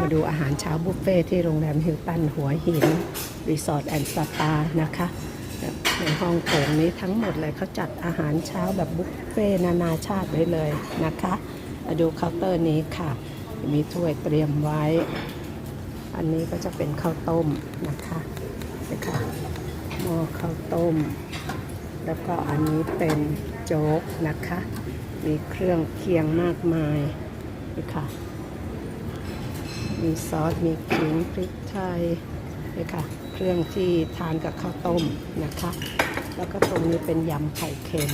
มาดูอาหารเช้าบุฟเฟ่ที่โรงแรมฮิลตันหัวหิน รีสอร์ทแอนด์สปานะคะในห้องโถงนี้ทั้งหมดเลยเขาจัดอาหารเช้าแบบบุฟเฟ่นานาชาติไว้เลยนะคะมาดูเคาน์เตอร์นี้ค่ะ มีถ้วยเตรียมไว้ อันนี้ก็จะเป็นข้าวต้มนะคะนะคะหม้อข้าวต้ม แล้วก็อันนี้เป็นโจ๊กนะคะ มีเครื่องเคียงมากมายนี่ค่ะ มีซอส มีขิงพริกไทยนี่ค่ะ เครื่องที่ทานกับข้าวต้มนะคะ แล้วก็ตรงนี้เป็นยำไข่เค็ม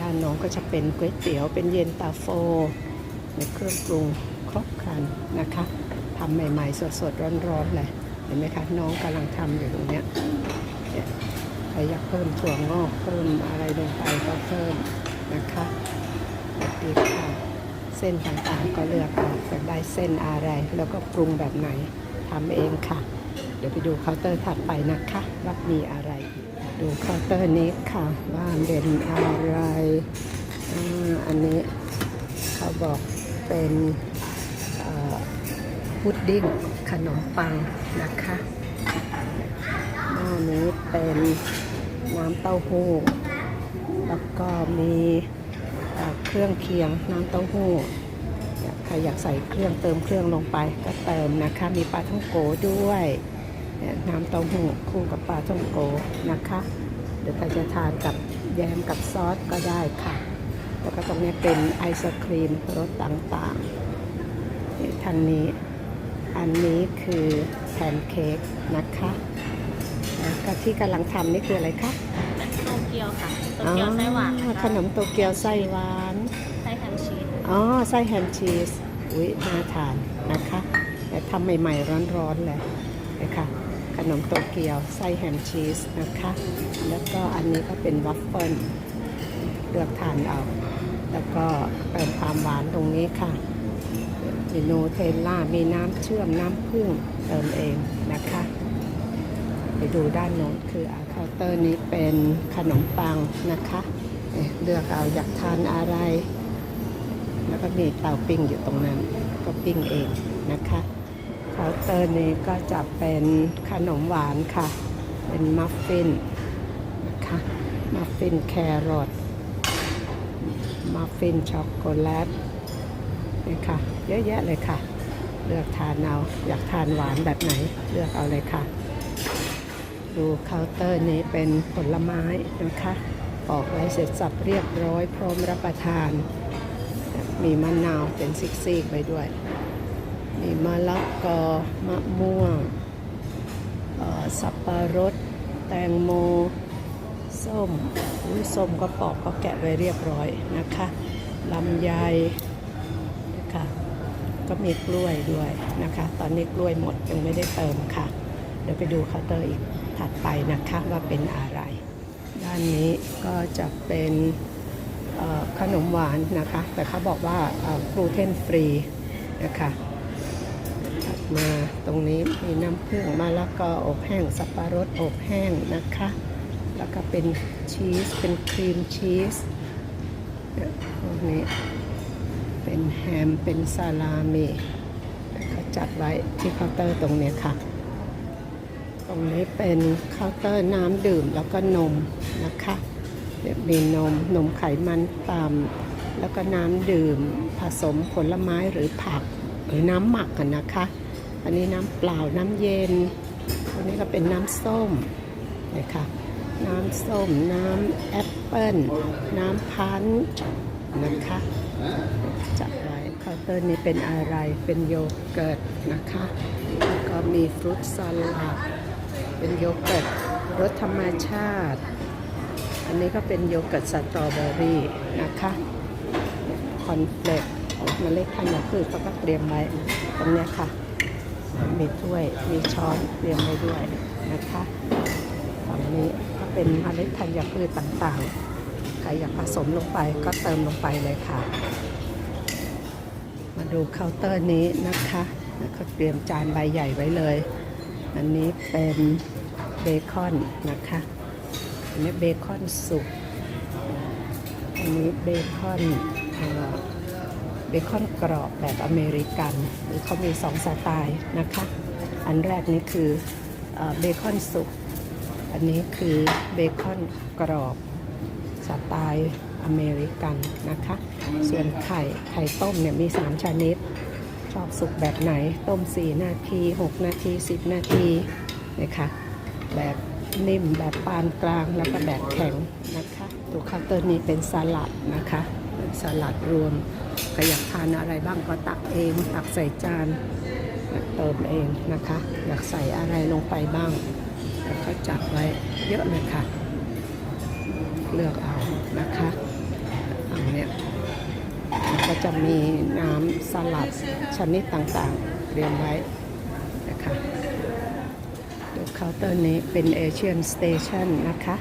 ด้านโน้องก็จะเป็นก๋วยเตี๋ยว เป็นเย็นตาโฟ ในเครื่องปรุงครบครันนะคะทำใหม่ๆ สดๆ ร้อนๆเลยเห็นไหมคะน้องกำลังทำอยู่ตรงเนี้ยเนี่ยใครอยากเพิ่มถั่วงอกเพิ่มอะไรลงไปก็เพิ่มนะคะดีค่ะ เส้นต่างๆ ก็เลือกเอาอยากได้เส้นอะไร แล้วก็ปรุงแบบไหนทำเองค่ะ เดี๋ยวไปดูเคาน์เตอร์ถัดไปนะคะว่ามีอะไรอีกดูเคาน์เตอร์นี้ค่ะ ว่าเป็นอะไรอ่าอันนี้เขาบอกเป็นอ่อพุดดิ้งขนมปังนะคะหม้อนี้เป็นน้ำเต้าหู้ แล้วก็มี เครื่องเคียงน้ำเต้าหู้ใครอยากใส่เครื่องเติมเครื่องลงไปก็เติมนะคะ มีปลาท่องโกด้วยน้ำเต้าหู้คู่กับปลาท่องโกนะคะเดี๋ยวใครจะทานกับแยมกับซอสก็ได้ค่ะ แล้วก็ตรงนี้เป็นไอศครีมรสต่างๆนี่ทางนี้อันนี้คือแพนเค้กนะคะแล้วก็ที่กำลังทำนี่คืออะไรคะ เป็นโตเกียวค่ะโตเกียวไส้หวานอ๋อแล้วขก็นมโตเกียวไส้หวานไส้แฮมชีสอ๋อไส้แฮมชีสอุ้ยน่าทานนะคะแต่ทำใหม่ๆร้อนๆเลยนะคะขนมโตเกียวไส้แฮมชีสนะคะ แล้วก็อันนี้ก็เป็นวัฟเฟิลเลือกทานเอาแล้วก็เติมความหวานตรงนี้ค่ะมีโนเทลล่ามีน้ำเชื่อมน้ำผึ้งเติมเองนะคะ ไปดูด้านโน้นคือเคาน์เตอร์นี้เป็นขนมปังนะคะเเลือกเอาอยากทานอะไร แล้วก็มีเตาปิ้งอยู่ตรงนั้น ก็ปิ้งเองนะคะเคาน์เตอร์นี้ก็จะเป็นขนมหวานค่ะ เป็นมัฟฟินนะคะมัฟฟินแครอทมัฟฟินช็อกโกแลตนี่ค่ะเยอะแยะเลยค่ะ เลือกทานเอาอยากทานหวานแบบไหนเลือกเอาเลยค่ะ ดูเคาน์เตอร์นี้เป็นผลไม้นะคะออกไว้เสร็จสับเรียบร้อยพร้อมรับประทาน มีมะนาวเป็นซิกๆไปด้วย มีมะละกอมะม่วงสับปะรด แตงโม ส้มอุ๊ยส้มก็ปอกก็แกะไว้เรียบร้อยนะคะลำไยนะคะก็มีกล้วยด้วยนะคะ ตอนนี้กล้วยหมดยังไม่ได้เติมค่ะ เดี๋ยวไปดูเคาน์เตอร์อีก ถัดไปนะคะว่าเป็นอะไร ด้านนี้ก็จะเป็นขนมหวานนะคะ แต่เขาบอกว่ากลูเตนฟรีนะคะถัดมาตรงนี้มีน้ำผึ้งมะละกออบแห้งสับปะรดอบแห้งนะคะ แล้วก็เป็นชีสเป็นครีมชีสเนี่ยพวกนี้เป็นแฮมเป็นซาลามิเขาจัดไว้ที่เคาน์เตอร์ตรงนี้ค่ะ ตรงนี้เป็นเคาน์เตอร์น้ำดื่มแล้วก็นมนะคะเดี๋ยวมีนมนมไขมันต่ำแล้วก็น้ำดื่มผสมผลไม้หรือผักหรือน้ำหมักกันนะคะ อันนี้น้ำเปล่าน้ำเย็นอันนี้ก็เป็นน้ำส้มนะคะน้ำส้ม น้ำแอปเปิ้ลน้ำพันช์นะคะจัดไว้เคาน์เตอร์นี้เป็นอะไรเป็นโยเกิร์ตนะคะ แล้วก็มีฟรุตสลัด เป็นโยเกิร์ตรสธรรมชาติ อันนี้ก็เป็นโยเกิร์ตสตรอเบอรี่นะคะคอนเฟลกเมล็ดธัญพืชเขาก็เตรียมไว้ตรงนี้ค่ะ มีถ้วยมีช้อนเตรียมไว้ด้วยนะคะฝั่งนี้ก็เป็นเมล็ดธัญพืชต่างๆ ใครอยากผสมลงไปก็เติมลงไปเลยค่ะ มาดูเคาน์เตอร์นี้นะคะแล้วก็เตรียมจานใบใหญ่ไว้เลย อันนี้เป็นเบคอนนะคะ อันนี้เบคอนสุก อันนี้เบคอนเบคอนกรอบแบบอเมริกัน หรือเขามีสองสไตล์นะคะ อันแรกนี่คือเออเบคอนสุก อันนี้คือเบคอนกรอบสไตล์อเมริกันนะคะ ส่วนไข่ไข่ต้มเนี่ยมี 3 ชนิด ชอบสุกแบบไหนต้ม 4 นาที 6 นาที 10 นาทีนะคะแบบนิ่มแบบปานกลางแล้วก็แบบแข็งนะคะตัวเคาน์เตอร์นี้เป็นสลัดนะคะเป็นสลัดรวมใครอยากทานอะไรบ้างก็ตักเอง ตักใส่จานเติมเองนะคะ อยากใส่อะไรลงไปบ้างแล้วก็จัดไว้เยอะเลยค่ะ เลือกเอานะคะอันเนี้ย ก็จะมีน้ำสลัดชนิดต่างๆเรียงไว้นะคะดูเคาน์เตอร์นี้เป็นเอเชียนสเตชันนะคะ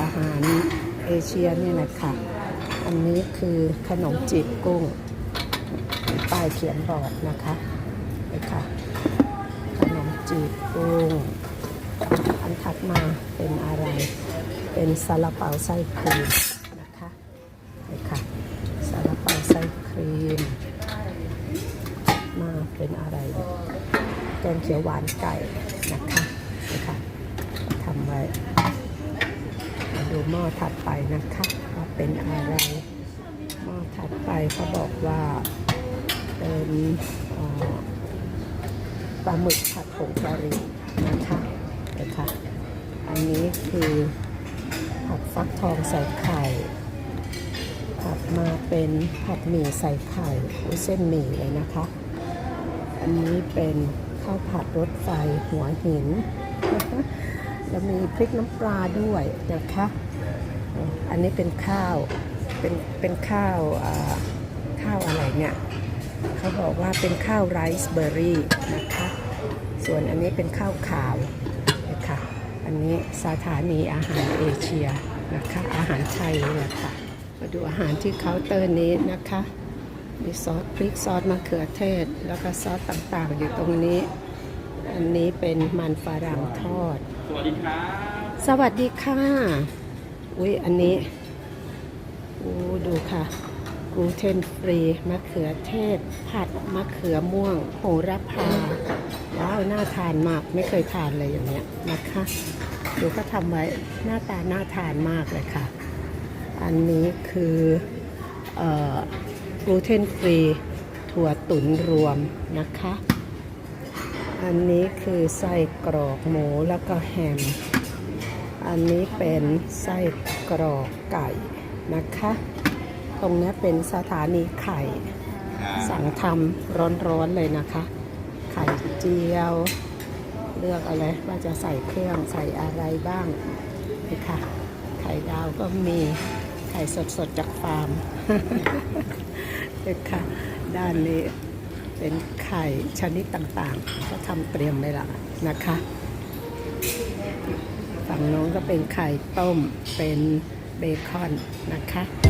อาหารเอเชียนี่แหละค่ะ อันนี้คือขนมจีบกุ้งป้ายเขียนบอกนะคะเลยค่ะ ขนมจีบกุ้ง อันถัดมาเป็นอะไร เป็นซาลาเปาไส้ครีมนะคะเลยค่ะ ซาลาเปาไส้ครี มมาเป็นอะไรแกงเขียวหวานไก่นะคะนะคะทำไว้มาดูหม้อถัดไปนะคะว่าเป็นอะไร หม้อถัดไปเขาบอกว่าเป็นปลาหมึกผัดผงกะหรี่นะคะนะคะ อันนี้คือผัดฟักทองใส่ไข่ มาเป็นผัดหมี่ใส่ไข่เส้นหมี่เลยนะคะ อันนี้เป็นข้าวผัดรถไฟหัวหินแล้วมีพริกน้ำปลาด้วยนะคะ อันนี้เป็นข้าว เป็นเป็นข้าวข้าวอะไรเนี่ยเขาบอกว่าเป็นข้าวไรซ์เบอร์รี่นะคะ ส่วนอันนี้เป็นข้าวขาวนะคะอันนี้สถานีอาหารเอเชียนะคะ อาหารไทยเลยค่ะ มาดูอาหารที่เคาน์เตอร์นี้นะคะ มีซอสพริกซอสมะเขือเทศ แล้วก็ซอสต่างๆ อยู่ตรงนี้ อันนี้เป็นมันฝรั่งทอด สวัสดีครับสวัสดีค่ะ อุ้ยอันนี้อู้ดูค่ะกลูเทนฟรีมะเขือเทศ ผัดมะเขือม่วงโหระพาว้าวน่าทานมากไม่เคยทานเลยอย่างเนี้ยนะคะ ดูก็ทำไว้หน้าตาน่าทานมากเลยค่ะ อันนี้คืออกลูเทนฟรีถั่วตุ๋นรวมนะคะ อันนี้คือไส้กรอกหมูแล้วก็แฮม อันนี้เป็นไส้กรอกไก่นะคะ ตรงนี้เป็นสถานีไข่ สั่งทำร้อนๆเลยนะคะ ไข่เจียว เลือกอะไรว่าจะใส่เครื่องใส่อะไรบ้างนี่ค่ะ ไข่ดาวก็มี ไข่สดๆจากฟาร์มเด็กค่ะ ด้านนี้เป็นไข่ชนิดต่างๆ ก็ทำเตรียมไว้ละนะคะฝั่งโน้นก็เป็นไข่ต้มเป็นเบคอนนะคะ